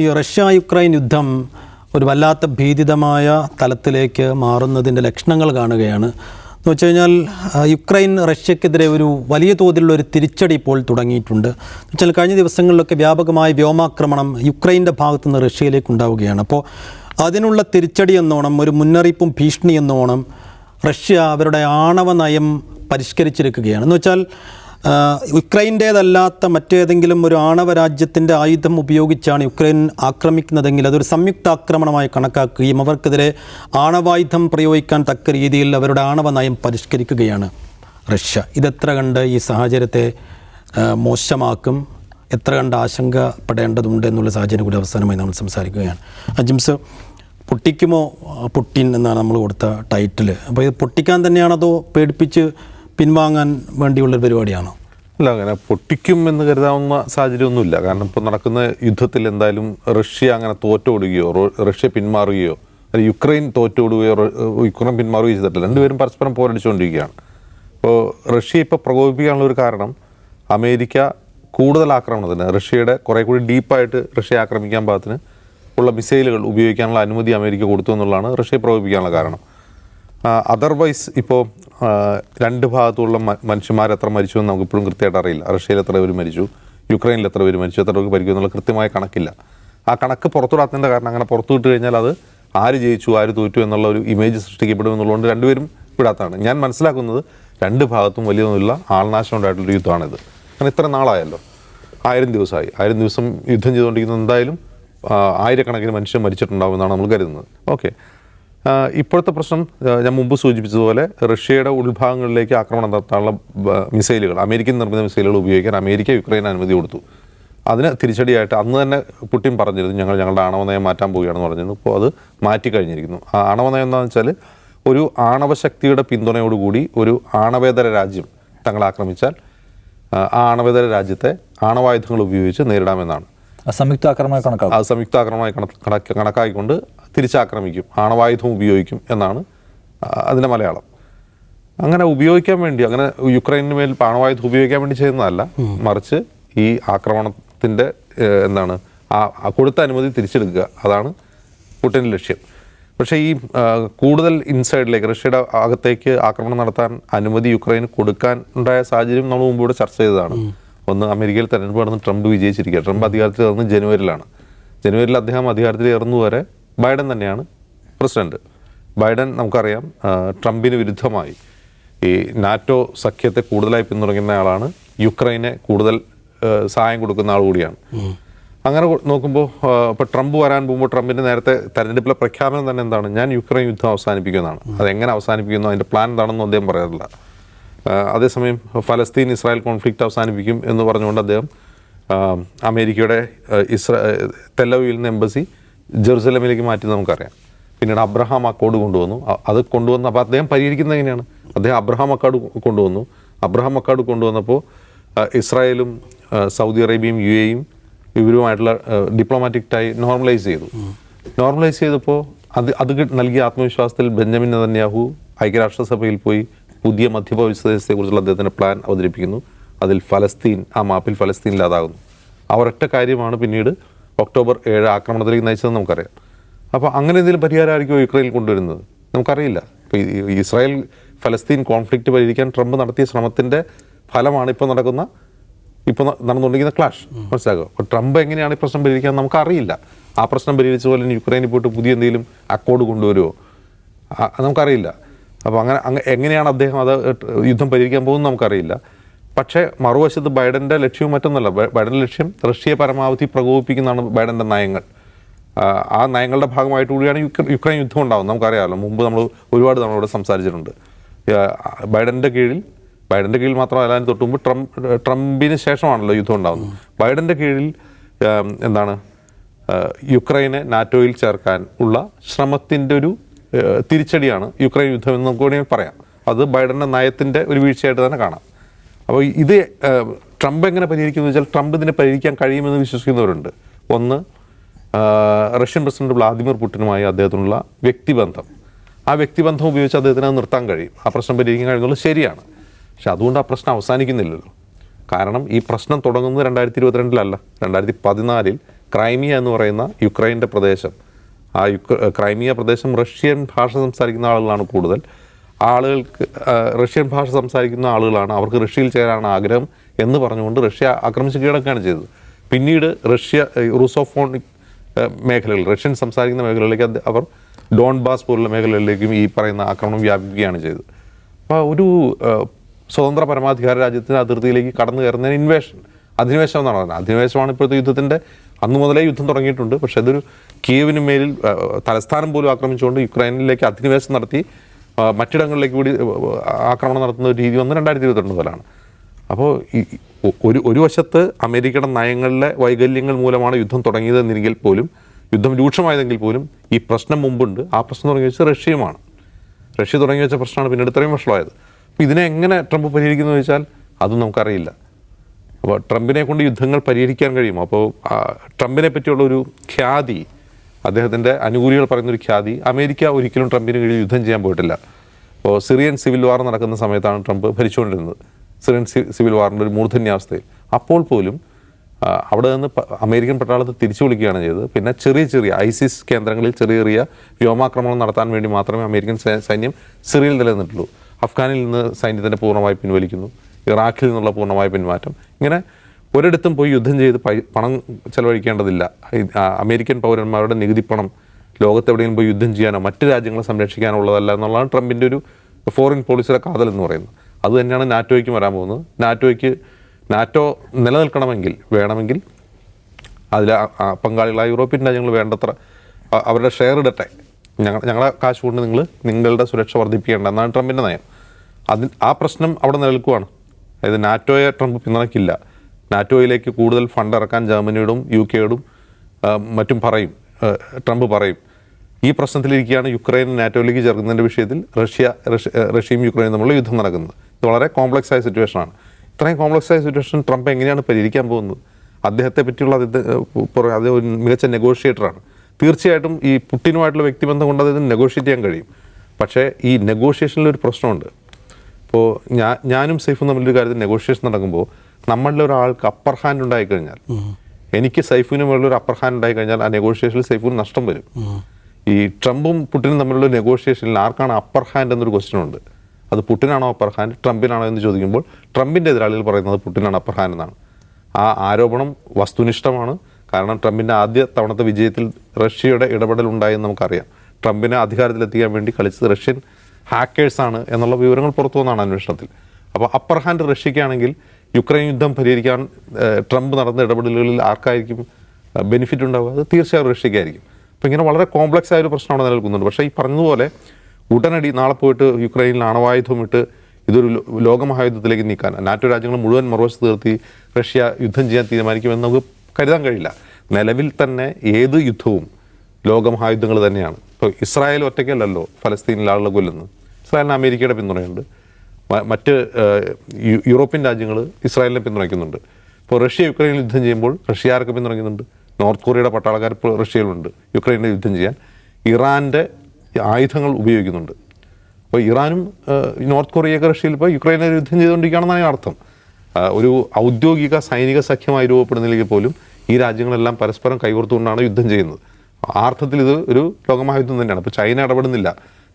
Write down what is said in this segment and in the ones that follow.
ഈ Russia Ukraine യുദ്ധം ഒരു വല്ലാത്ത ഭീതിതമായ തലത്തിലേക്ക് മാറുന്നതിന്റെ ലക്ഷണങ്ങൾ കാണുകയാണ്. എന്ന് വെച്ച് കഴിഞ്ഞാൽ യുക്രൈൻ റഷ്യക്കെതിരെ ഒരു വലിയ തോതിലുള്ള ഒരു തിരിച്ചടി ഇപ്പോൾ തുടങ്ങിയിട്ടുണ്ട്. എന്ന് വെച്ചാൽ കഴിഞ്ഞ ദിവസങ്ങളിലൊക്കെ വ്യാപകമായ വ്യോമാക്രമണം യുക്രൈന്റെ ഭാഗത്തു നിന്ന് റഷ്യയിലേക്ക് ഉണ്ടാവുകയാണ്. അപ്പോൾ അതിനുള്ള തിരിച്ചടി എന്നോണം ഒരു മുന്നറിയിപ്പും ഭീഷണി എന്നോണം റഷ്യ അവരുടെ ആണവ നയം പരിഷ്കരിച്ചിരിക്കുകയാണ്. എന്ന് വെച്ചാൽ യുക്രൈന്റേതല്ലാത്ത മറ്റേതെങ്കിലും ഒരു ആണവ രാജ്യത്തിന്റെ ആയുധം ഉപയോഗിച്ചാണ് യുക്രൈൻ ആക്രമിക്കുന്നതെങ്കിൽ അതൊരു സംയുക്ത ആക്രമണമായി കണക്കാക്കുകയും അവർക്കെതിരെ ആണവായുധം പ്രയോഗിക്കാൻ തക്ക രീതിയിൽ അവരുടെ ആണവ നയം പരിഷ്കരിക്കുകയാണ് റഷ്യ. ഇതെത്ര കണ്ട് ഈ സാഹചര്യത്തെ മോശമാക്കും? എത്ര കണ്ട് ആശങ്കപ്പെടേണ്ടതുണ്ട് എന്നുള്ള സാഹചര്യം കൂടി അവസാനമായി നമ്മൾ സംസാരിക്കുകയാണ്. അജിംസ് പൊട്ടിക്കുമോ പുട്ടിൻ എന്നാണ് നമ്മൾ കൊടുത്ത ടൈറ്റിൽ അപ്പോൾ ഇത് പൊട്ടിക്കാൻ തന്നെയാണതോ പേടിപ്പിച്ച് പിൻവാങ്ങാൻ വേണ്ടിയുള്ളൊരു പരിപാടിയാണോ? അല്ല അങ്ങനെ പൊട്ടിക്കും എന്ന് കരുതാവുന്ന സാഹചര്യമൊന്നുമില്ല. കാരണം ഇപ്പോൾ നടക്കുന്ന യുദ്ധത്തിൽ എന്തായാലും റഷ്യ അങ്ങനെ തോറ്റോടുകയോ റഷ്യ പിന്മാറുകയോ അല്ലെങ്കിൽ യുക്രൈൻ തോറ്റോടുകയോ യുക്രൈൻ പിന്മാറുകയോ ചെയ്തിട്ടില്ല. രണ്ടുപേരും പരസ്പരം പോരടിച്ചുകൊണ്ടിരിക്കുകയാണ്. അപ്പോൾ റഷ്യ ഇപ്പോൾ പ്രകോപിപ്പിക്കാനുള്ള ഒരു കാരണം അമേരിക്ക കൂടുതൽ ആക്രമണത്തിന് റഷ്യയുടെ കുറേ കൂടി ഡീപ്പായിട്ട് റഷ്യ ആക്രമിക്കാൻ പാകത്തിന് ഉള്ള മിസൈലുകൾ ഉപയോഗിക്കാനുള്ള അനുമതി അമേരിക്ക കൊടുത്തു എന്നുള്ളതാണ് റഷ്യയെ പ്രകോപിപ്പിക്കാനുള്ള കാരണം. അതർവൈസ് ഇപ്പോൾ രണ്ട് ഭാഗത്തുള്ള മനുഷ്യന്മാർ എത്ര മരിച്ചു എന്ന് നമുക്ക് ഇപ്പോഴും കൃത്യമായിട്ട് അറിയില്ല. റഷ്യയിൽ എത്ര പേര് മരിച്ചു യുക്രൈനിൽ എത്ര പേര് മരിച്ചു എത്ര പേർക്ക് പരിക്കും എന്നുള്ള കൃത്യമായ കണക്കില്ല. ആ കണക്ക് പുറത്തുവിടാത്തതിന്റെ കാരണം അങ്ങനെ പുറത്തു വിട്ട് കഴിഞ്ഞാൽ അത് ആര് ജയിച്ചു ആര് തോറ്റു എന്നുള്ള ഒരു ഇമേജ് സൃഷ്ടിക്കപ്പെടും എന്നുള്ളതുകൊണ്ട് രണ്ടുപേരും വിടാത്തതാണ്. ഞാൻ മനസ്സിലാക്കുന്നത് രണ്ട് ഭാഗത്തും വലിയ ഒന്നുമില്ല ആൾനാശം ഉണ്ടായിട്ടുള്ള യുദ്ധമാണിത്. കാരണം ഇത്ര നാളായല്ലോ. ആയിരം ദിവസമായി. ആയിരം ദിവസം യുദ്ധം ചെയ്തുകൊണ്ടിരിക്കുന്നത് എന്തായാലും ആയിരക്കണക്കിന് മനുഷ്യൻ മരിച്ചിട്ടുണ്ടാകുമെന്നാണ് നമ്മൾ കരുതുന്നത്. ഓക്കെ. ഇപ്പോഴത്തെ പ്രശ്നം ഞാൻ മുമ്പ് സൂചിപ്പിച്ചതുപോലെ റഷ്യയുടെ ഉൾഭാഗങ്ങളിലേക്ക് ആക്രമണം നടത്താനുള്ള മിസൈലുകൾ അമേരിക്കൻ നിർമ്മിത മിസൈലുകൾ ഉപയോഗിക്കാൻ അമേരിക്ക യുക്രൈൻ അനുമതി കൊടുത്തു. അതിന് തിരിച്ചടിയായിട്ട് അന്ന് തന്നെ പുട്ടിൻ പറഞ്ഞിരുന്നു ഞങ്ങൾ ഞങ്ങളുടെ ആണവ നയം മാറ്റാൻ പോവുകയാണെന്ന് പറഞ്ഞിരുന്നു. ഇപ്പോൾ അത് മാറ്റി കഴിഞ്ഞിരിക്കുന്നു. ആ ആണവ നയം എന്താണെന്ന് വെച്ചാൽ ഒരു ആണവശക്തിയുടെ പിന്തുണയോടുകൂടി ഒരു ആണവേതര രാജ്യം തങ്ങളെ ആക്രമിച്ചാൽ ആ ആണവേതര രാജ്യത്തെ ആണവായുധങ്ങൾ ഉപയോഗിച്ച് നേരിടാമെന്നാണ്. സംയുക്ത ആക്രമണമായി കണക്കാക്കും. അത് സംയുക്ത ആക്രമണമായി കണ- കണക്ക് കണക്കാക്കിക്കൊണ്ട് തിരിച്ചാക്രമിക്കും ആണവായുധം ഉപയോഗിക്കും എന്നാണ് അതിന്റെ മലയാളം. അങ്ങനെ ഉപയോഗിക്കാൻ വേണ്ടി അങ്ങനെ യുക്രൈനു മേൽ ആണവായുധം ഉപയോഗിക്കാൻ വേണ്ടി ചെയ്യുന്നതല്ല. മറിച്ച് ഈ ആക്രമണത്തിന്റെ എന്താണ് ആ കൊടുത്ത അനുമതി തിരിച്ചെടുക്കുക. അതാണ് പുട്ടിന്റെ ലക്ഷ്യം. പക്ഷേ ഈ കൂടുതൽ ഇൻസൈഡിലേക്ക് റഷ്യയുടെ അകത്തേക്ക് ആക്രമണം നടത്താൻ അനുമതി യുക്രൈന് കൊടുക്കാൻ ഉണ്ടായ സാഹചര്യം നമ്മൾ മുമ്പ് ഇവിടെ ചർച്ച ചെയ്തതാണ്. ഒന്ന് അമേരിക്കയിൽ തെരഞ്ഞെടുപ്പ് നടന്ന് ട്രംപ് വിജയിച്ചിരിക്കുക. ട്രംപ് അധികാരത്തിൽ കയറുന്നത് ജനുവരിയിലാണ്. ജനുവരിയിൽ അദ്ദേഹം അധികാരത്തിൽ കയറുന്നതുവരെ ബൈഡൻ തന്നെയാണ് പ്രസിഡന്റ്. ബൈഡൻ നമുക്കറിയാം ട്രംപിന് വിരുദ്ധമായി ഈ നാറ്റോ സഖ്യത്തെ കൂടുതലായി പിന്തുണയ്ക്കുന്ന ആളാണ്. യുക്രൈനെ കൂടുതൽ സഹായം കൊടുക്കുന്ന ആൾ കൂടിയാണ്. അങ്ങനെ നോക്കുമ്പോൾ ഇപ്പോൾ ട്രംപ് വരാൻ പോകുമ്പോൾ ട്രംപിന്റെ നേരത്തെ തെരഞ്ഞെടുപ്പിലെ പ്രഖ്യാപനം തന്നെ എന്താണ്? ഞാൻ യുക്രൈൻ യുദ്ധം അവസാനിപ്പിക്കുന്നതാണ്. അതെങ്ങനെ അവസാനിപ്പിക്കുന്നു? അതിന്റെ പ്ലാൻ എന്താണെന്നും അദ്ദേഹം പറയാറില്ല. അതേസമയം ഫലസ്തീൻ ഇസ്രായേൽ കോൺഫ്ലിക്റ്റ് അവസാനിപ്പിക്കും എന്ന് പറഞ്ഞുകൊണ്ട് അദ്ദേഹം അമേരിക്കയുടെ ഇസ്രാ തെല്ലവിയിൽ നിന്ന് എംബസി ജെറുസലമിലേക്ക് മാറ്റി നമുക്കറിയാം. പിന്നീട് അബ്രഹാം അക്കോഡ് കൊണ്ടുവന്നു. അത് കൊണ്ടുവന്ന അപ്പോൾ അദ്ദേഹം പരിഹരിക്കുന്നത് എങ്ങനെയാണ്? അദ്ദേഹം അബ്രഹാം അക്കാഡ് കൊണ്ടുവന്നു. അബ്രഹാം അക്കാഡ് കൊണ്ടുവന്നപ്പോൾ ഇസ്രായേലും സൗദി അറേബ്യയും യു എയും ഇവരുമായിട്ടുള്ള ഡിപ്ലോമാറ്റിക് ടൈ നോർമലൈസ് ചെയ്തു. നോർമലൈസ് ചെയ്തപ്പോൾ അത് അത് നൽകിയ ആത്മവിശ്വാസത്തിൽ ബെഞ്ചമിൻ നെതന്യാഹു ഐക്യരാഷ്ട്രസഭയിൽ പോയി പുതിയ മധ്യപ്രദേശത്തെക്കുറിച്ചുള്ള അദ്ദേഹത്തിന്റെ പ്ലാൻ അവതരിപ്പിക്കുന്നു. അതിൽ ഫലസ്തീൻ ആ മാപ്പിൽ ഫലസ്തീൻ ഇല്ലാതാകുന്നു ആ ഒരൊറ്റ കാര്യമാണ് പിന്നീട് ഒക്ടോബർ ഏഴ് ആക്രമണത്തിലേക്ക് നയിച്ചതെന്ന് നമുക്കറിയാം. അപ്പോൾ അങ്ങനെ എന്തെങ്കിലും പരിഹാരമായിരിക്കുമോ യുക്രൈനിൽ കൊണ്ടുവരുന്നത്? നമുക്കറിയില്ല. ഇപ്പോൾ ഇസ്രായേൽ ഫലസ്തീൻ കോൺഫ്ലിക്റ്റ് പരിഹരിക്കാൻ ട്രംപ് നടത്തിയ ശ്രമത്തിന്റെ ഫലമാണ് ഇപ്പോൾ നടക്കുന്ന ഇപ്പോൾ നടന്നുകൊണ്ടിരിക്കുന്ന ക്ലാഷ്. മനസ്സിലാക്കുക അപ്പോൾ ട്രംപ് എങ്ങനെയാണ് ഈ പ്രശ്നം പരിഹരിക്കാൻ നമുക്കറിയില്ല. ആ പ്രശ്നം പരിഹരിച്ച പോലെ യുക്രൈനിൽ പോയിട്ട് പുതിയ എന്തെങ്കിലും അക്കോർഡ് കൊണ്ടുവരുമോ? നമുക്കറിയില്ല. അപ്പോൾ അങ്ങനെ അങ്ങ് എങ്ങനെയാണ് അദ്ദേഹം അത് യുദ്ധം പരിഹരിക്കാൻ പോകുന്നത് നമുക്കറിയില്ല. പക്ഷേ മറുവശത്ത് ബൈഡന്റെ ലക്ഷ്യവും മറ്റൊന്നല്ല ബൈഡന്റെ ലക്ഷ്യം റഷ്യയെ പരമാവധി പ്രകോപിപ്പിക്കുന്നതാണ് ബൈഡന്റെ നയങ്ങൾ. ആ, നയങ്ങളുടെ ഭാഗമായിട്ട് കൂടിയാണ് യുക്ര- യുക്രൈൻ യുദ്ധം ഉണ്ടാകുന്നത് നമുക്കറിയാമല്ലോ മുമ്പ് നമ്മൾ ഒരുപാട് നമ്മളിവിടെ സംസാരിച്ചിട്ടുണ്ട്. ആ, ബൈഡന്റെ കീഴിൽ ബൈഡന്റെ കീഴിൽ മാത്രമല്ല അതിന് തൊട്ട് മുമ്പ് ട്രംപ് ട്രംപിന് ശേഷമാണല്ലോ യുദ്ധം ഉണ്ടാകുന്നത് ബൈഡന്റെ കീഴിൽ എന്താണ് യുക്രൈനെ നാറ്റോയിൽ ചേർക്കാൻ ഉള്ള ശ്രമത്തിന്റെ ഒരു തിരിച്ചടിയാണ് യുക്രൈൻ യുദ്ധം എന്ന് നമുക്ക് വേണമെങ്കിൽ പറയാം. അത് ബൈഡന്റെ നയത്തിന്റെ ഒരു വീഴ്ചയായിട്ട് തന്നെ കാണാം. അപ്പോൾ ഇത് ട്രംപ് എങ്ങനെ പരിഹരിക്കുന്നു വെച്ചാൽ ട്രംപ് ഇതിനെ പരിഹരിക്കാൻ കഴിയുമെന്ന് വിശ്വസിക്കുന്നവരുണ്ട്. ഒന്ന് റഷ്യൻ പ്രസിഡന്റ് വ്ളാദിമിർ പുടിനുമായി അദ്ദേഹത്തിനുള്ള വ്യക്തിബന്ധം. ആ വ്യക്തിബന്ധം ഉപയോഗിച്ച് അദ്ദേഹത്തിന് അത് നിർത്താൻ കഴിയും. ആ പ്രശ്നം പരിഹരിക്കാൻ കഴിയുന്നുള്ളത് ശരിയാണ്. പക്ഷെ അതുകൊണ്ട് ആ പ്രശ്നം അവസാനിക്കുന്നില്ലല്ലോ. കാരണം ഈ പ്രശ്നം തുടങ്ങുന്നത് രണ്ടായിരത്തി ഇരുപത്തിരണ്ടിലല്ല രണ്ടായിരത്തി പതിനാലിൽ ക്രൈമിയ എന്ന് പറയുന്ന യുക്രൈന്റെ പ്രദേശം. ആ യുക്ര ക്രൈമിയ പ്രദേശം റഷ്യൻ ഭാഷ സംസാരിക്കുന്ന ആളുകളാണ് കൂടുതൽ. ആളുകൾക്ക് റഷ്യൻ ഭാഷ സംസാരിക്കുന്ന ആളുകളാണ്. അവർക്ക് റഷ്യയിൽ ചേരാനാണ് ആഗ്രഹം എന്ന് പറഞ്ഞുകൊണ്ട് റഷ്യ ആക്രമിച്ച് കീഴടക്കുകയാണ് ചെയ്തത്. പിന്നീട് റഷ്യ റൂസോഫോണിക് മേഖലകൾ റഷ്യൻ സംസാരിക്കുന്ന മേഖലകളിലേക്ക് അവർ ഡോൺ ബാസ് പോലുള്ള മേഖലകളിലേക്കും ഈ പറയുന്ന ആക്രമണം വ്യാപിക്കുകയാണ് ചെയ്തത്. അപ്പോൾ ഒരു സ്വതന്ത്ര പരമാധികാര രാജ്യത്തിന്റെ അതിർത്തിയിലേക്ക് കടന്നു കയറുന്നതിന് ഇൻവേഷൻ അധിനിവേശം എന്നാണ് പറയുന്നത് അധിനിവേശമാണ് ഇപ്പോഴത്തെ യുദ്ധത്തിന്റെ അന്ന് മുതലേ യുദ്ധം തുടങ്ങിയിട്ടുണ്ട്. പക്ഷേ അതൊരു കീവിന് മേലിൽ തലസ്ഥാനം പോലും ആക്രമിച്ചുകൊണ്ട് യുക്രൈനിലേക്ക് അധിനിവേശം നടത്തി മറ്റിടങ്ങളിലേക്ക് കൂടി ആക്രമണം നടത്തുന്ന ഒരു രീതി വന്ന് രണ്ടായിരത്തി ഇരുപത്തിരണ്ട് മുതലാണ്. അപ്പോൾ ഈ ഒരു ഒരു വശത്ത് അമേരിക്കയുടെ നയങ്ങളിലെ വൈകല്യങ്ങൾ മൂലമാണ് യുദ്ധം തുടങ്ങിയതെന്നെങ്കിൽ പോലും യുദ്ധം രൂക്ഷമായതെങ്കിൽ പോലും ഈ പ്രശ്നം മുമ്പുണ്ട്. ആ പ്രശ്നം തുടങ്ങി വെച്ചത് റഷ്യയുമാണ്. റഷ്യ തുടങ്ങി വെച്ച പ്രശ്നമാണ് പിന്നീട് ഇത്രയും വർഷമായത് അപ്പോൾ ഇതിനെ എങ്ങനെ ട്രംപ് പരിഹരിക്കുന്നു വെച്ചാൽ അതും നമുക്കറിയില്ല. അപ്പോൾ ട്രംപിനെ കൊണ്ട് യുദ്ധങ്ങൾ പരിഹരിക്കാൻ കഴിയുമോ? അപ്പോൾ ട്രംപിനെ പറ്റിയുള്ള ഒരു ഖ്യാതി അദ്ദേഹത്തിന്റെ അനുകൂലികൾ പറയുന്നൊരു ഖ്യാതി അമേരിക്ക ഒരിക്കലും ട്രംപിന് കീഴിൽ യുദ്ധം ചെയ്യാൻ പോയിട്ടില്ല. അപ്പോൾ സിറിയൻ സിവിൽ വാർ നടക്കുന്ന സമയത്താണ് ട്രംപ് ഭരിച്ചുകൊണ്ടിരുന്നത്. സിറിയൻ സിവിൽ വാറിന്റെ ഒരു മൂർധന്യാവസ്ഥയിൽ. അപ്പോൾ പോലും അവിടെ നിന്ന് അമേരിക്കൻ പട്ടാളത്തെ തിരിച്ചു വിളിക്കുകയാണ് ചെയ്തത്. പിന്നെ ചെറിയ ചെറിയ ഐസിസ് കേന്ദ്രങ്ങളിൽ ചെറിയ ചെറിയ വ്യോമാക്രമണം നടത്താൻ വേണ്ടി മാത്രമേ അമേരിക്കൻ സൈന്യം സിറിയയിൽ നിലനിന്നിട്ടുള്ളൂ. അഫ്ഗാനിൽ നിന്ന് സൈന്യത്തിന്റെ പൂർണമായി പിൻവലിക്കുന്നു. ഇറാഖിൽ നിന്നുള്ള പൂർണമായ പിന്മാറ്റം ഇങ്ങനെ ഒരിടത്തും പോയി യുദ്ധം ചെയ്ത് പണം ചെലവഴിക്കേണ്ടതില്ല. അമേരിക്കൻ പൗരന്മാരുടെ നികുതി പണം ലോകത്തെവിടെയും പോയി യുദ്ധം ചെയ്യാനോ മറ്റ് രാജ്യങ്ങളെ സംരക്ഷിക്കാനോ ഉള്ളതല്ല എന്നുള്ളതാണ് ട്രംപിന്റെ ഒരു ഫോറിൻ പോളിസിയുടെ കാതൽ എന്ന് പറയുന്നത്. അത് തന്നെയാണ് നാറ്റോയ്ക്ക് വരാൻ പോകുന്നത്. നാറ്റോയ്ക്ക് നാറ്റോ നിലനിൽക്കണമെങ്കിൽ വേണമെങ്കിൽ അതിൽ പങ്കാളികളായ യൂറോപ്യൻ രാജ്യങ്ങൾ വേണ്ടത്ര അവരുടെ ഷെയർ ഇടട്ടെ. ഞങ്ങൾ ഞങ്ങളെ കാശ് കൊണ്ട് നിങ്ങൾ നിങ്ങളുടെ സുരക്ഷ വർദ്ധിപ്പിക്കേണ്ട എന്നാണ് ട്രംപിന്റെ നയം. അതിന് ആ പ്രശ്നം അവിടെ നിലനിൽക്കുവാണ്. അതായത് നാറ്റോയെ ട്രംപ് പിന്തുണയ്ക്കില്ല. നാറ്റോയിലേക്ക് കൂടുതൽ ഫണ്ട് ഇറക്കാൻ ജർമ്മനിയോടും യു കെയോടും മറ്റും പറയും ട്രംപ് പറയും. ഈ പ്രശ്നത്തിലിരിക്കുകയാണ് യുക്രൈൻ നാറ്റോയിലേക്ക് ചേർക്കുന്നതിന്റെ വിഷയത്തിൽ റഷ്യ റഷ്യ- റഷ്യയും യുക്രൈനും തമ്മിലുള്ള യുദ്ധം നടക്കുന്നത്. ഇത് വളരെ കോംപ്ലക്സ് ആയ സിറ്റുവേഷനാണ്. ഇത്രയും കോംപ്ലക്സ് ആയ സിറ്റുവേഷൻ ട്രംപ് എങ്ങനെയാണ് പരിഹരിക്കാൻ പോകുന്നത്? അദ്ദേഹത്തെ പറ്റിയുള്ള അദ്ദേഹം അത് ഒരു മികച്ച നെഗോഷിയേറ്ററാണ്. തീർച്ചയായിട്ടും ഈ പുട്ടിനുമായിട്ടുള്ള വ്യക്തിബന്ധം കൊണ്ട് അദ്ദേഹത്തിന് നെഗോഷിയേറ്റ് ചെയ്യാൻ കഴിയും. പക്ഷേ ഈ നെഗോഷിയേഷനിൽ ഒരു പ്രശ്നമുണ്ട്. ഇപ്പോൾ ഞാൻ ഞാനും സൈഫും തമ്മിലൊരു കാര്യത്തിൽ നെഗോഷിയേഷൻ നടക്കുമ്പോൾ നമ്മളിൽ ഒരാൾക്ക് അപ്പർ ഹാൻഡ് ഉണ്ടായി കഴിഞ്ഞാൽ എനിക്ക് സൈഫിന് മുകളിൽ ഒരു അപ്പർ ഹാൻഡ് ഉണ്ടായി കഴിഞ്ഞാൽ ആ നെഗോഷിയേഷനിൽ സൈഫിന് നഷ്ടം വരും. ഈ ട്രംപും പുട്ടിനും തമ്മിലുള്ള നെഗോഷിയേഷനിൽ ആർക്കാണ് അപ്പർ ഹാൻഡ് എന്നൊരു ക്വസ്റ്റ്യൻ ഉണ്ട്? അത് പുട്ടിനാണോ അപ്പർ ഹാൻഡ് ട്രംപിനാണോ എന്ന് ചോദിക്കുമ്പോൾ ട്രംപിന്റെ എതിരാളികൾ പറയുന്നത് പുട്ടിനാണ് അപ്പർ ഹാൻഡ് എന്നാണ്. ആ ആരോപണം വസ്തുനിഷ്ഠമാണ്. കാരണം ട്രംപിന്റെ ആദ്യ തവണത്തെ വിജയത്തിൽ റഷ്യയുടെ ഇടപെടൽ ഉണ്ടായെന്ന് നമുക്കറിയാം. ട്രംപിനെ അധികാരത്തിലെത്തിക്കാൻ വേണ്ടി കളിച്ചത് റഷ്യൻ ഹാക്കേഴ്സാണ് എന്നുള്ള വിവരങ്ങൾ പുറത്തു വന്നാണ് അന്വേഷണത്തിൽ. അപ്പോൾ അപ്പർ ഹാൻഡ് റഷ്യക്കാണെങ്കിൽ യുക്രൈൻ യുദ്ധം പരിഹരിക്കാൻ ട്രംപ് നടന്ന ഇടപെടലുകളിൽ ആർക്കായിരിക്കും ബെനിഫിറ്റ് ഉണ്ടാവുക? അത് തീർച്ചയായും റഷ്യക്കായിരിക്കും അപ്പോൾ ഇങ്ങനെ വളരെ കോംപ്ലക്സ് ആയ ഒരു അവിടെ നിലനിൽക്കുന്നുണ്ട് പക്ഷേ ഈ പറഞ്ഞതുപോലെ ഉടനടി നാളെ പോയിട്ട് യുക്രൈനിൽ ആണവായുധം ഇട്ട് ഇതൊരു ലോകമഹായുദ്ധത്തിലേക്ക് നീക്കാൻ നാറ്റോ രാജ്യങ്ങൾ മുഴുവൻ മറുവശത്ത് നിർത്തി റഷ്യ യുദ്ധം ചെയ്യാൻ തീരുമാനിക്കുമെന്ന് നമുക്ക് കരുതാൻ കഴിയില്ല. നിലവിൽ തന്നെ ഏത് യുദ്ധവും ലോകമഹായുദ്ധങ്ങൾ തന്നെയാണ്. ഇപ്പോൾ ഇസ്രായേൽ ഒറ്റയ്ക്കല്ലല്ലോ ഫലസ്തീനിൽ ആളുകളെ കൊല്ലുന്നത്. ഇസ്രായേലിന് അമേരിക്കയുടെ പിന്തുണയുണ്ട്. മറ്റ് യൂറോപ്യൻ രാജ്യങ്ങൾ ഇസ്രായേലിനെ പിന്തുണയ്ക്കുന്നുണ്ട്. ഇപ്പോൾ റഷ്യ യുക്രൈനിൽ യുദ്ധം ചെയ്യുമ്പോൾ റഷ്യ ആരൊക്കെ പിന്തുണയ്ക്കുന്നുണ്ട്. നോർത്ത് കൊറിയയുടെ പട്ടാളക്കാർ ഇപ്പോൾ റഷ്യയിലുണ്ട് യുക്രൈനിൽ യുദ്ധം ചെയ്യാൻ. ഇറാന്റെ ആയുധങ്ങൾ ഉപയോഗിക്കുന്നുണ്ട്. അപ്പോൾ ഇറാനും നോർത്ത് കൊറിയയൊക്കെ റഷ്യയിൽ ഇപ്പോൾ യുക്രൈനെ യുദ്ധം ചെയ്തുകൊണ്ടിരിക്കുകയാണെന്നാണ് അർത്ഥം. ഒരു ഔദ്യോഗിക സൈനിക സഖ്യമായി രൂപപ്പെടുന്നില്ലെങ്കിൽ പോലും ഈ രാജ്യങ്ങളെല്ലാം പരസ്പരം കൈകോർത്തുകൊണ്ടാണ് യുദ്ധം ചെയ്യുന്നത്. ആ അർത്ഥത്തിൽ ഇത് ഒരു ലോകമഹായുദ്ധം തന്നെയാണ്. അപ്പോൾ ചൈന ഇടപെടുന്നില്ല.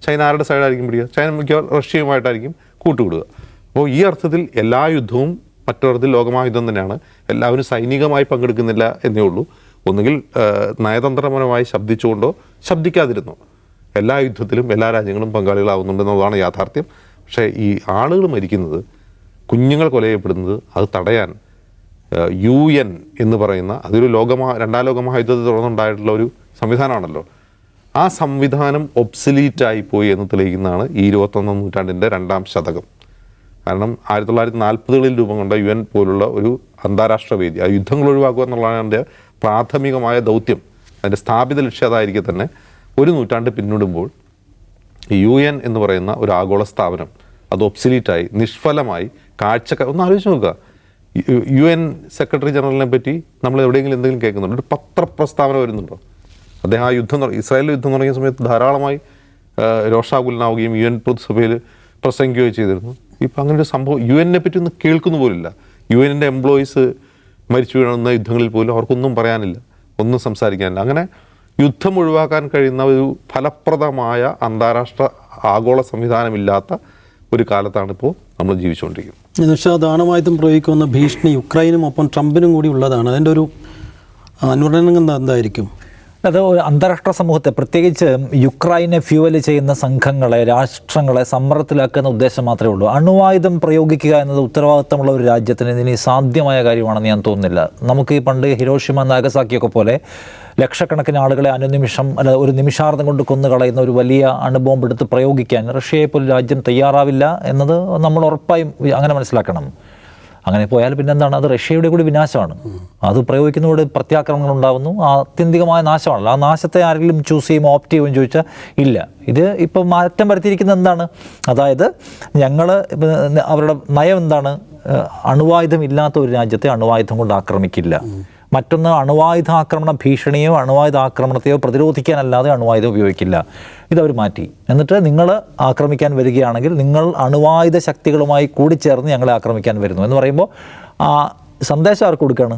ചൈന ആരുടെ സൈഡായിരിക്കും പിടിക്കുക? ചൈന മിക്കവാറും റഷ്യയുമായിട്ടായിരിക്കും. കൂട്ടുകൂടുക അപ്പോൾ ഈ അർത്ഥത്തിൽ എല്ലാ യുദ്ധവും മറ്റൊരർത്ഥത്തിൽ ലോകമഹായുദ്ധം തന്നെയാണ്. എല്ലാവരും സൈനികമായി പങ്കെടുക്കുന്നില്ല എന്നേ ഉള്ളൂ. ഒന്നുകിൽ നയതന്ത്രപരമായി ശബ്ദിച്ചുകൊണ്ടോ ശബ്ദിക്കാതിരുന്നോ. എല്ലാ യുദ്ധത്തിലും എല്ലാ രാജ്യങ്ങളും പങ്കാളികളാവുന്നുണ്ടെന്നുള്ളതാണ് യാഥാർത്ഥ്യം. പക്ഷേ ഈ ആളുകൾ മരിക്കുന്നത് കുഞ്ഞുങ്ങൾ കൊല ചെയ്യപ്പെടുന്നത് അത് തടയാൻ യു എൻ എന്ന് പറയുന്ന അതൊരു ലോകമാ രണ്ടാം ലോകമഹായുദ്ധത്തെ തുടർന്നുണ്ടായിട്ടുള്ള ഒരു സംവിധാനമാണല്ലോ. ആ സംവിധാനം ഒബ്സലീറ്റായി പോയി എന്ന് തെളിയിക്കുന്നതാണ് ഈ ഇരുപത്തൊന്നാം നൂറ്റാണ്ടിന്റെ രണ്ടാം ശതകം. കാരണം ആയിരത്തി തൊള്ളായിരത്തി നാൽപ്പതുകളിൽ രൂപം കൊണ്ട യു എൻ പോലുള്ള ഒരു അന്താരാഷ്ട്ര വേദി ആ യുദ്ധങ്ങൾ ഒഴിവാക്കുക എന്നുള്ളതാണ് എന്റെ പ്രാഥമികമായ ദൗത്യം. അതിന്റെ സ്ഥാപിത ലക്ഷ്യം അതായിരിക്കെ തന്നെ ഒരു നൂറ്റാണ്ട് പിന്നിടുമ്പോൾ യു എൻ എന്ന് പറയുന്ന ഒരു ആഗോള സ്ഥാപനം അത് ഒബ്സലീറ്റായി നിഷ്ഫലമായി കാഴ്ച ഒന്ന് ആലോചിച്ച് നോക്കുക. യു എൻ സെക്രട്ടറി ജനറലിനെ പറ്റി നമ്മൾ എവിടെയെങ്കിലും എന്തെങ്കിലും കേൾക്കുന്നുണ്ടോ? ഒരു പത്രപ്രസ്താവന വരുന്നുണ്ടോ? അദ്ദേഹം ആ യുദ്ധം ഇസ്രായേൽ യുദ്ധം തുടങ്ങിയ സമയത്ത് ധാരാളമായി രോഷാകുലനാവുകയും യു എൻ പൊതുസഭയിൽ പ്രസംഗിക്കുകയും ചെയ്തിരുന്നു. ഇപ്പം അങ്ങനെ ഒരു സംഭവം യു എന്നെ പറ്റി ഒന്നും കേൾക്കുന്നു പോലില്ല. യു എന്നിന്റെ എംപ്ലോയീസ് മരിച്ചു വീഴുന്ന യുദ്ധങ്ങളിൽ പോലും അവർക്കൊന്നും പറയാനില്ല ഒന്നും സംസാരിക്കാനില്ല. അങ്ങനെ യുദ്ധം ഒഴിവാക്കാൻ കഴിയുന്ന ഒരു ഫലപ്രദമായ അന്താരാഷ്ട്ര ആഗോള സംവിധാനമില്ലാത്ത ഒരു കാലത്താണ് ഇപ്പോൾ നമ്മൾ ജീവിച്ചുകൊണ്ടിരിക്കുന്നത്. നിഷാദ് ആണവായുധം പ്രയോഗിക്കുന്ന ഭീഷണി യുക്രൈനും ഒപ്പം ട്രംപിനും കൂടി ഉള്ളതാണ്. അതിന്റെ ഒരു അനുരണനം എന്തായിരിക്കും? അത് അന്താരാഷ്ട്ര സമൂഹത്തെ പ്രത്യേകിച്ച് യുക്രൈനെ ഫ്യൂവൽ ചെയ്യുന്ന സംഘങ്ങളെ രാഷ്ട്രങ്ങളെ സമ്മർദ്ദത്തിലാക്കുന്ന ഉദ്ദേശം മാത്രമേ ഉള്ളൂ. അണുവായുധം പ്രയോഗിക്കുക എന്നത് ഉത്തരവാദിത്തമുള്ള ഒരു രാജ്യത്തിന് ഇനി സാധ്യമായ കാര്യമാണെന്ന് ഞാൻ തോന്നുന്നില്ല. നമുക്ക് ഈ പണ്ട് ഹിരോഷിമ നാഗസാക്കിയൊക്കെ പോലെ ലക്ഷക്കണക്കിന് ആളുകളെ അനുനിമിഷം അല്ല ഒരു നിമിഷാർദ്ധം കൊണ്ട് കൊന്നു കളയുന്ന ഒരു വലിയ അണുബോംബ് എടുത്ത് പ്രയോഗിക്കാൻ റഷ്യയെ പോലും രാജ്യം തയ്യാറാവില്ല എന്നത് നമ്മൾ ഉറപ്പായും അങ്ങനെ മനസ്സിലാക്കണം. അങ്ങനെ പോയാൽ പിന്നെ എന്താണ് അത് റഷ്യയുടെ കൂടി വിനാശമാണ്. അത് പ്രയോഗിക്കുന്നതോടെ പ്രത്യാക്രമണങ്ങൾ ഉണ്ടാകുന്നു ആത്യന്തികമായ നാശമാണല്ലോ. ആ നാശത്തെ ആരെങ്കിലും ചൂസ് ചെയ്യുമോ ഓപ്റ്റ് ചെയ്യുമെന്ന് ചോദിച്ചാൽ ഇല്ല. ഇത് ഇപ്പം മാറ്റം വരുത്തിയിരിക്കുന്നത് എന്താണ്? അതായത് ഞങ്ങൾ അവരുടെ നയം എന്താണ്? അണുവായുധം ഇല്ലാത്ത ഒരു രാജ്യത്തെ അണുവായുധം കൊണ്ട് ആക്രമിക്കില്ല. മറ്റൊന്ന് അണുവായുധ ആക്രമണ ഭീഷണിയോ അണുവായുധ ആക്രമണത്തെയോ പ്രതിരോധിക്കാനല്ലാതെ അണുവായുധം ഉപയോഗിക്കില്ല. ഇതവർ മാറ്റി. എന്നിട്ട് നിങ്ങൾ ആക്രമിക്കാൻ വരികയാണെങ്കിൽ നിങ്ങൾ അണുവായുധ ശക്തികളുമായി കൂടിച്ചേർന്ന് ഞങ്ങളെ ആക്രമിക്കാൻ വരുന്നു എന്ന് പറയുമ്പോൾ സന്ദേശം ആർക്ക് കൊടുക്കുകയാണ്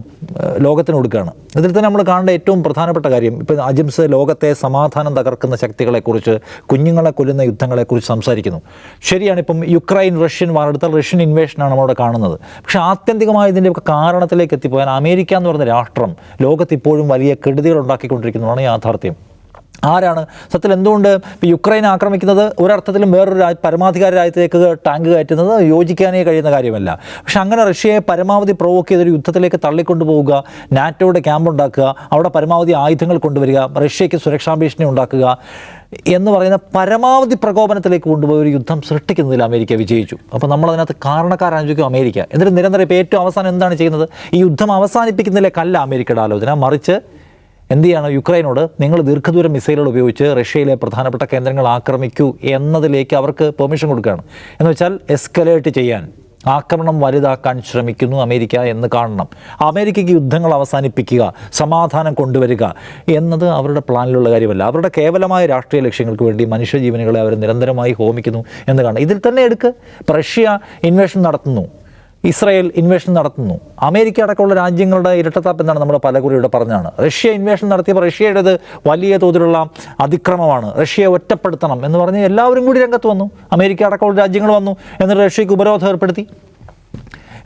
ലോകത്തിന് കൊടുക്കുകയാണ് ഇതിൽ തന്നെ നമ്മൾ കാണേണ്ട ഏറ്റവും പ്രധാനപ്പെട്ട കാര്യം ഇപ്പം അജിംസ് ലോകത്തെ സമാധാനം തകർക്കുന്ന ശക്തികളെക്കുറിച്ച് കുഞ്ഞുങ്ങളെ കൊല്ലുന്ന യുദ്ധങ്ങളെക്കുറിച്ച് സംസാരിക്കുന്നു. ശരിയാണ് ഇപ്പം യുക്രൈൻ റഷ്യൻ വാർ റഷ്യൻ ഇൻവേഷനാണ് നമ്മളവിടെ കാണുന്നത്. പക്ഷേ ആത്യന്തികമായി ഇതിന്റെയൊക്കെ കാരണത്തിലേക്ക് എത്തിപ്പോയാൽ അമേരിക്ക എന്ന് പറയുന്ന രാഷ്ട്രം ലോകത്ത് ഇപ്പോഴും വലിയ കെടുതികൾ ഉണ്ടാക്കിക്കൊണ്ടിരിക്കുന്നതാണ് യാഥാർത്ഥ്യം. ആരാണ്? സത്യത്തിൽ എന്തുകൊണ്ട് യുക്രൈൻ ആക്രമിക്കുന്നത്? ഒരർത്ഥത്തിലും വേറൊരു പരമാധികാര രാജ്യത്തേക്ക് ടാങ്ക് കയറ്റുന്നത് യോജിക്കാനേ കഴിയുന്ന കാര്യമല്ല. പക്ഷെ അങ്ങനെ റഷ്യയെ പരമാവധി പ്രൊവോക്ക് ചെയ്തൊരു യുദ്ധത്തിലേക്ക് തള്ളിക്കൊണ്ടു പോവുക നാറ്റോയുടെ ക്യാമ്പ് ഉണ്ടാക്കുക അവിടെ പരമാവധി ആയുധങ്ങൾ കൊണ്ടുവരിക റഷ്യയ്ക്ക് സുരക്ഷാ ഭീഷണി ഉണ്ടാക്കുക എന്ന് പറയുന്ന പരമാവധി പ്രകോപനത്തിലേക്ക് കൊണ്ടുപോയി ഒരു യുദ്ധം സൃഷ്ടിക്കുന്നതിൽ അമേരിക്ക വിജയിച്ചു. അപ്പോൾ നമ്മൾ നമ്മളതിനകത്ത് കാരണക്കാരാലോചിക്കും അമേരിക്ക. എന്നിട്ട് നിരന്തരം ഇപ്പോൾ ഏറ്റവും അവസാനം എന്താണ് ചെയ്യുന്നത്? ഈ യുദ്ധം അവസാനിപ്പിക്കുന്നതിലേക്കല്ല അമേരിക്കയുടെ ആലോചന. മറിച്ച് എന്ത് ചെയ്യണം യുക്രൈനോട് നിങ്ങൾ ദീർഘദൂര മിസൈലുകൾ ഉപയോഗിച്ച് റഷ്യയിലെ പ്രധാനപ്പെട്ട കേന്ദ്രങ്ങൾ ആക്രമിക്കൂ എന്നതിലേക്ക് അവർക്ക് പെർമിഷൻ കൊടുക്കുകയാണ്. എന്ന് വെച്ചാൽ എസ്കലേറ്റ് ചെയ്യാൻ ആക്രമണം വലുതാക്കാൻ ശ്രമിക്കുന്നു അമേരിക്ക എന്ന് കാണണം. അമേരിക്കയ്ക്ക് യുദ്ധങ്ങൾ അവസാനിപ്പിക്കുക സമാധാനം കൊണ്ടുവരിക എന്നത് അവരുടെ പ്ലാനിലുള്ള കാര്യമല്ല. അവരുടെ കേവലമായ രാഷ്ട്രീയ ലക്ഷ്യങ്ങൾക്ക് വേണ്ടി മനുഷ്യജീവനുകളെ അവർ നിരന്തരമായി ഹോമിക്കുന്നു എന്ന് കാണണം ഇതിൽ തന്നെ എടുക്ക്. റഷ്യ ഇൻവേഷൻ നടത്തുന്നു. ഇസ്രായേൽ ഇൻവേഷൻ നടത്തുന്നു. അമേരിക്ക അടക്കമുള്ള രാജ്യങ്ങളുടെ ഇരട്ടത്താപ്പ് എന്നാണ് നമ്മൾ പലകുറി ഇവിടെ പറഞ്ഞതാണ്. റഷ്യ ഇൻവേഷൻ നടത്തിയപ്പോൾ റഷ്യയുടേത് വലിയ തോതിലുള്ള അതിക്രമമാണ്. റഷ്യയെ ഒറ്റപ്പെടുത്തണം എന്ന് പറഞ്ഞ് എല്ലാവരും കൂടി രംഗത്ത് വന്നു. അമേരിക്ക അടക്കമുള്ള രാജ്യങ്ങൾ വന്നു. എന്നിട്ട് റഷ്യക്ക് ഉപരോധം ഏർപ്പെടുത്തി.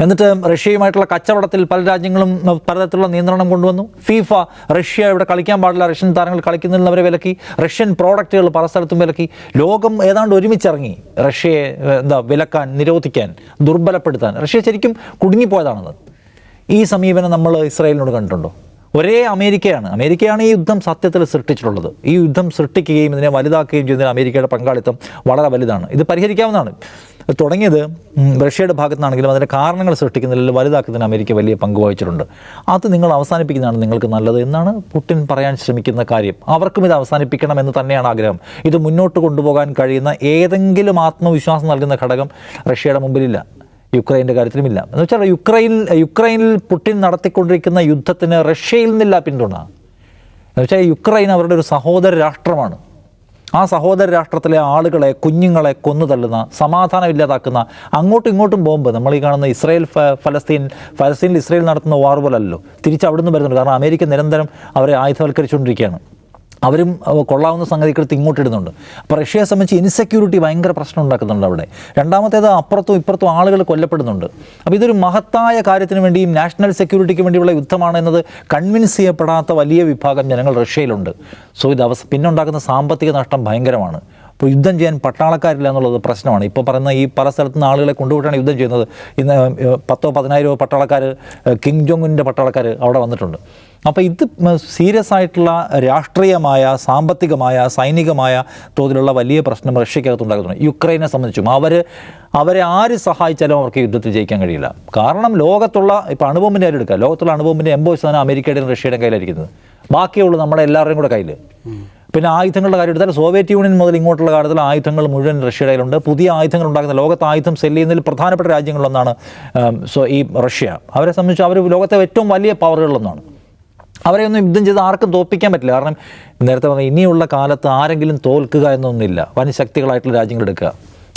എന്നിട്ട് റഷ്യയുമായിട്ടുള്ള കച്ചവടത്തിൽ പല രാജ്യങ്ങളും പലതരത്തിലുള്ള നിയന്ത്രണം കൊണ്ടുവന്നു. ഫീഫ റഷ്യ ഇവിടെ കളിക്കാൻ പാടില്ല. റഷ്യൻ താരങ്ങൾ അവരെ വിലക്കി. റഷ്യൻ പ്രോഡക്റ്റുകൾ പല സ്ഥലത്തും വിലക്കി. ലോകം ഏതാണ്ട് ഒരുമിച്ചിറങ്ങി റഷ്യയെ എന്താ വിലക്കാൻ നിരോധിക്കാൻ ദുർബലപ്പെടുത്താൻ. റഷ്യ ശരിക്കും കുടുങ്ങിപ്പോയതാണെന്ന്. ഈ സമീപനം നമ്മൾ ഇസ്രായേലിനോട് കണ്ടിട്ടുണ്ടോ? ഒരേ അമേരിക്കയാണ്. അമേരിക്കയാണ് ഈ യുദ്ധം സത്യത്തിൽ സൃഷ്ടിച്ചിട്ടുള്ളത്. ഈ യുദ്ധം സൃഷ്ടിക്കുകയും ഇതിനെ വലുതാക്കുകയും ചെയ്യുന്നതിൽ അമേരിക്കയുടെ പങ്കാളിത്തം വളരെ വലുതാണ്. ഇത് പരിഹരിക്കാവുന്നതാണ്. തുടങ്ങിയത് റഷ്യയുടെ ഭാഗത്തുനിന്നാണെങ്കിലും അതിന്റെ കാരണങ്ങൾ സൃഷ്ടിക്കുന്നതിൽ വലുതാക്കുന്നതിന് അമേരിക്ക വലിയ പങ്ക് വഹിച്ചിട്ടുണ്ട്. അത് നിങ്ങൾ അവസാനിപ്പിക്കുന്നതാണ് നിങ്ങൾക്ക് നല്ലത് എന്നാണ് പുടിൻ പറയാൻ ശ്രമിക്കുന്ന കാര്യം. അവർക്കും ഇത് അവസാനിപ്പിക്കണം എന്ന് തന്നെയാണ് ആഗ്രഹം. ഇത് മുന്നോട്ട് കൊണ്ടുപോകാൻ കഴിയുന്ന ഏതെങ്കിലും ആത്മവിശ്വാസം നൽകുന്ന ഘടകം റഷ്യയുടെ മുമ്പിലില്ല. യുക്രൈന്റെ കാര്യത്തിലുമില്ല. എന്ന് വെച്ചാൽ യുക്രൈൻ യുക്രൈനിൽ പുടിൻ നടത്തിക്കൊണ്ടിരിക്കുന്ന യുദ്ധത്തിന് റഷ്യയിൽ നിന്നില്ല പിന്തുണ. എന്ന് വെച്ചാൽ യുക്രൈൻ അവരുടെ ഒരു സഹോദര രാഷ്ട്രമാണ്. ആ സഹോദര രാഷ്ട്രത്തിലെ ആളുകളെ കുഞ്ഞുങ്ങളെ കൊന്നു തള്ളുന്ന സമാധാനം ഇല്ലാതാക്കുന്ന അങ്ങോട്ടും ഇങ്ങോട്ടും ബോംബ് നമ്മൾ ഈ കാണുന്ന ഇസ്രായേൽ ഫലസ്തീൻ ഫലസ്തീനിൽ ഇസ്രായേൽ നടത്തുന്ന വാർ പോലല്ലോ തിരിച്ച് അവിടുന്ന് വരുന്നുണ്ട്. കാരണം അമേരിക്ക നിരന്തരം അവരെ ആയുധവൽക്കരിച്ചുകൊണ്ടിരിക്കുകയാണ്. അവരും കൊള്ളാവുന്ന സംഗതിക്കെടുത്ത് ഇങ്ങോട്ട് ഇടുന്നുണ്ട് അപ്പോൾ റഷ്യയെ സംബന്ധിച്ച് ഇൻസെക്യൂരിറ്റി ഭയങ്കര പ്രശ്നം ഉണ്ടാക്കുന്നുണ്ട് അവിടെ. രണ്ടാമത്തേത് അപ്പുറത്തും ഇപ്പുറത്തും ആളുകൾ കൊല്ലപ്പെടുന്നുണ്ട്. അപ്പോൾ ഇതൊരു മഹത്തായ കാര്യത്തിന് വേണ്ടിയും നാഷണൽ സെക്യൂരിറ്റിക്ക് വേണ്ടിയുള്ള യുദ്ധമാണ് എന്നത് കൺവിൻസ് ചെയ്യപ്പെടാത്ത വലിയ വിഭാഗം ജനങ്ങൾ റഷ്യയിലുണ്ട്. സോ ഇത് അവസ പിന്നുണ്ടാക്കുന്ന സാമ്പത്തിക നഷ്ടം ഭയങ്കരമാണ്. ഇപ്പോൾ യുദ്ധം ചെയ്യാൻ പട്ടാളക്കാരില്ല എന്നുള്ളത് പ്രശ്നമാണ്. ഇപ്പോൾ പറയുന്ന ഈ പല സ്ഥലത്തുനിന്ന് ആളുകളെ കൊണ്ടുപോയിട്ടാണ് യുദ്ധം ചെയ്യുന്നത്. ഇന്ന് പത്തോ പതിനായിരമോ പട്ടാളക്കാർ കിങ് ജോങ്ങിന്റെ പട്ടാളക്കാർ അവിടെ വന്നിട്ടുണ്ട്. അപ്പോൾ ഇത് സീരിയസ് ആയിട്ടുള്ള രാഷ്ട്രീയമായ സാമ്പത്തികമായ സൈനികമായ തോതിലുള്ള വലിയ പ്രശ്നം റഷ്യക്കകത്ത് യുക്രൈനെ സംബന്ധിച്ചും അവർ അവരെ ആര് സഹായിച്ചാലും അവർക്ക് യുദ്ധത്തിൽ ജയിക്കാൻ കഴിയില്ല. കാരണം ലോകത്തുള്ള ഇപ്പോൾ അണുബോംബിന്റെ കാര്യം എടുക്കുക ലോകത്തുള്ള അണുബോംബിന്റെ എൺപത് ശതമാനം അമേരിക്കയുടെയും റഷ്യയുടെയും കയ്യിലായിരിക്കുന്നത്. ബാക്കിയുള്ളൂ നമ്മുടെ എല്ലാവരുടെയും കൂടെ കയ്യിൽ പിന്നെ ആയുധങ്ങളുടെ കാര്യം എടുത്താൽ സോവിയറ്റ് യൂണിയൻ മുതൽ ഇങ്ങോട്ടുള്ള കാലത്തിൽ ആയുധങ്ങൾ മുഴുവൻ റഷ്യയുടെ പുതിയ ആയുധങ്ങൾ ഉണ്ടാക്കുന്ന ലോകത്ത് ആയുധം സെല്ല് ചെയ്യുന്നതിൽ പ്രധാനപ്പെട്ട രാജ്യങ്ങളിലൊന്നാണ് സോ ഈ റഷ്യ. അവരെ സംബന്ധിച്ച് അവർ ലോകത്തെ ഏറ്റവും വലിയ പവറുകളിലൊന്നാണ് അവരെ ഒന്നും യുദ്ധം ചെയ്ത് ആർക്കും തോൽപ്പിക്കാൻ പറ്റില്ല. കാരണം നേരത്തെ പറഞ്ഞ ഇനിയുള്ള കാലത്ത് ആരെങ്കിലും തോൽക്കുക എന്നൊന്നുമില്ല. വൻ ശക്തികളായിട്ടുള്ള രാജ്യങ്ങൾ എടുക്കുക.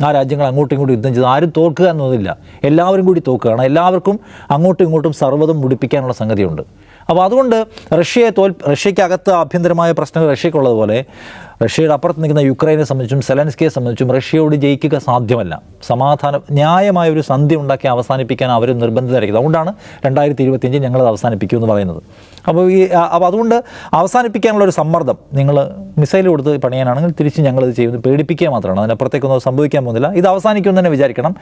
ആ രാജ്യങ്ങൾ അങ്ങോട്ടും ഇങ്ങോട്ടും യുദ്ധം ചെയ്ത് ആരും തോൽക്കുക എന്നൊന്നുമില്ല. എല്ലാവരും കൂടി തോക്കുകയാണ് എല്ലാവർക്കും അങ്ങോട്ടും ഇങ്ങോട്ടും സർവതും മുടിപ്പിക്കാനുള്ള സംഗതിയുണ്ട്. അപ്പോൾ അതുകൊണ്ട് റഷ്യയെ തോൽ റഷ്യക്കകത്ത് ആഭ്യന്തരമായ പ്രശ്നങ്ങൾ റഷ്യക്കുള്ളതുപോലെ റഷ്യയുടെ അപ്പുറത്ത് നിൽക്കുന്ന യുക്രൈനെ സംബന്ധിച്ചും സെലൻസ്കിയെ സംബന്ധിച്ചും റഷ്യയോട് ജയിക്കുക സാധ്യമല്ല. സമാധാനം ന്യായമായ ഒരു സന്ധി ഉണ്ടാക്കി അവസാനിപ്പിക്കാൻ അവർ നിർബന്ധിതരായിരിക്കും. അതുകൊണ്ടാണ് രണ്ടായിരത്തി ഇരുപത്തിയഞ്ച് ഞങ്ങളത് അവസാനിപ്പിക്കൂ എന്ന് പറയുന്നത്. അപ്പോൾ ഈ അപ്പോൾ അതുകൊണ്ട് അവസാനിപ്പിക്കാനുള്ള ഒരു സമ്മർദ്ദം നിങ്ങൾ മിസൈൽ കൊടുത്ത് പണിയാനാണെങ്കിൽ തിരിച്ച് ഞങ്ങളത് ചെയ്യുന്നത് പേടിപ്പിക്കുക മാത്രമാണ്. അതിനപ്പുറത്തേക്കൊന്നും സംഭവിക്കാൻ പോകുന്നില്ല. ഇത് അവസാനിക്കുമെന്ന് തന്നെ വിചാരിക്കണം.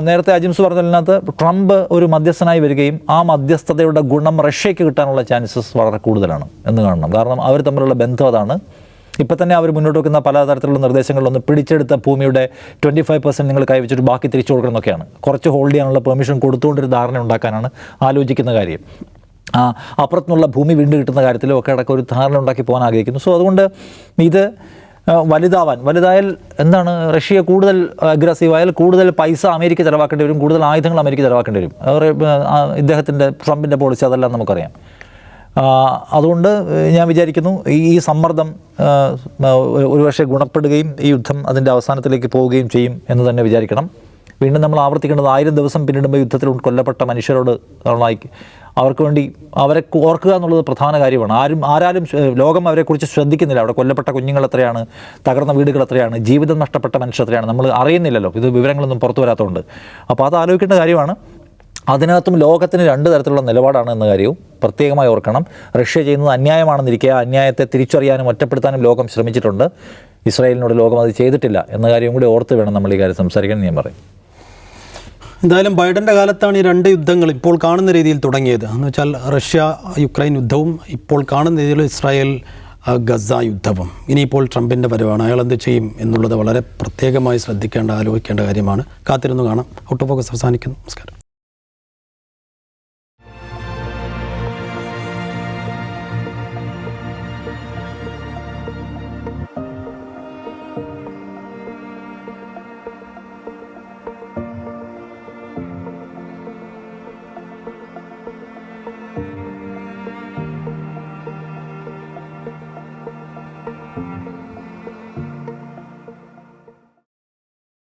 നേരത്തെ അജിംസ് പറഞ്ഞതിനകത്ത് ട്രംപ് ഒരു മധ്യസ്ഥനായി വരികയും ആ മധ്യസ്ഥതയുടെ ഗുണം റഷ്യയ്ക്ക് കിട്ടാനുള്ള ചാൻസസ് വളരെ കൂടുതലാണ് എന്ന് കാണണം. കാരണം അവർ തമ്മിലുള്ള ബന്ധം അതാണ്. ഇപ്പം തന്നെ അവർ മുന്നോട്ട് വെക്കുന്ന പലതരത്തിലുള്ള നിർദ്ദേശങ്ങളിലൊന്ന് പിടിച്ചെടുത്ത ഭൂമിയുടെ ട്വന്റി ഫൈവ് പെർസെന്റ് നിങ്ങൾ കൈവച്ചിട്ട് ബാക്കി തിരിച്ചു കൊടുക്കണം എന്നൊക്കെയാണ് കുറച്ച് ഹോൾഡ് ചെയ്യാനുള്ള പെർമിഷൻ കൊടുത്തുകൊണ്ടൊരു ധാരണ ഉണ്ടാക്കാനാണ് ആലോചിക്കുന്ന കാര്യം. അപ്പുറത്തുനിന്നുള്ള ഭൂമി വീണ്ടും കിട്ടുന്ന കാര്യത്തിലും ഒക്കെ അടക്കം ഒരു ധാരണ ഉണ്ടാക്കി പോകാൻ ആഗ്രഹിക്കുന്നു. സോ അതുകൊണ്ട് ഇത് വലുതാവാൻ വലുതായാൽ എന്താണ് റഷ്യ കൂടുതൽ അഗ്രസീവ് ആയാൽ കൂടുതൽ പൈസ അമേരിക്ക ചിലവാക്കേണ്ടി വരും കൂടുതൽ ആയുധങ്ങൾ അമേരിക്ക ചിലവാക്കേണ്ടി വരും. ഇദ്ദേഹത്തിന്റെ ട്രംപിന്റെ പോളിസി അതെല്ലാം നമുക്കറിയാം. അതുകൊണ്ട് ഞാൻ വിചാരിക്കുന്നു ഈ സമ്മർദ്ദം ഒരുപക്ഷെ ഗുണപ്പെടുകയും ഈ യുദ്ധം അതിന്റെ അവസാനത്തിലേക്ക് പോവുകയും ചെയ്യും എന്ന് തന്നെ വിചാരിക്കണം. വീണ്ടും നമ്മൾ ആവർത്തിക്കേണ്ടത് ആയിരം ദിവസം പിന്നിടുമ്പോൾ യുദ്ധത്തിൽ കൊല്ലപ്പെട്ട മനുഷ്യരോട് അവർക്ക് വേണ്ടി അവരെ ഓർക്കുക എന്നുള്ളത് പ്രധാന കാര്യമാണ്. ആരും ആരാലും ലോകം അവരെക്കുറിച്ച് ശ്രദ്ധിക്കുന്നില്ല. അവിടെ കൊല്ലപ്പെട്ട കുഞ്ഞുങ്ങൾ എത്രയാണ് തകർന്ന വീടുകൾ എത്രയാണ് ജീവിതം നഷ്ടപ്പെട്ട മനുഷ്യർ എത്രയാണ് നമ്മൾ അറിയുന്നില്ലല്ലോ. ഇത് വിവരങ്ങളൊന്നും പുറത്തു വരാത്തതുകൊണ്ട്. അപ്പോൾ അത് ആലോചിക്കേണ്ട കാര്യമാണ്. അതിനകത്തും ലോകത്തിന് രണ്ട് തരത്തിലുള്ള നിലപാടാണ് എന്ന കാര്യവും പ്രത്യേകമായി ഓർക്കണം. റഷ്യ ചെയ്യുന്നത് അന്യായമാണെന്നിരിക്കെ ആ അന്യായത്തെ തിരിച്ചറിയാനും ഒറ്റപ്പെടുത്താനും ലോകം ശ്രമിച്ചിട്ടുണ്ട്. ഇസ്രായേലിനോട് ലോകം അത് ചെയ്തിട്ടില്ല എന്ന കാര്യവും കൂടി ഓർത്ത് വേണം നമ്മൾ ഈ കാര്യം സംസാരിക്കാൻ ഞാൻ പറയും. എന്തായാലും ബൈഡന്റെ കാലത്താണ് ഈ രണ്ട് യുദ്ധങ്ങൾ ഇപ്പോൾ കാണുന്ന രീതിയിൽ തുടങ്ങിയത്. എന്ന് വെച്ചാൽ റഷ്യ യുക്രൈൻ യുദ്ധവും ഇപ്പോൾ കാണുന്ന രീതിയിൽ ഇസ്രായേൽ ഗസ യുദ്ധവും. ഇനിയിപ്പോൾ ട്രംപിന്റെ വരവാണ്. അയാൾ എന്ത് ചെയ്യും എന്നുള്ളത് വളരെ പ്രത്യേകമായി ശ്രദ്ധിക്കേണ്ട ആലോചിക്കേണ്ട കാര്യമാണ്. കാത്തിരുന്നു കാണാം. ഔട്ട് ഫോക്കസ് അവസാനിക്കുന്നു. നമസ്കാരം.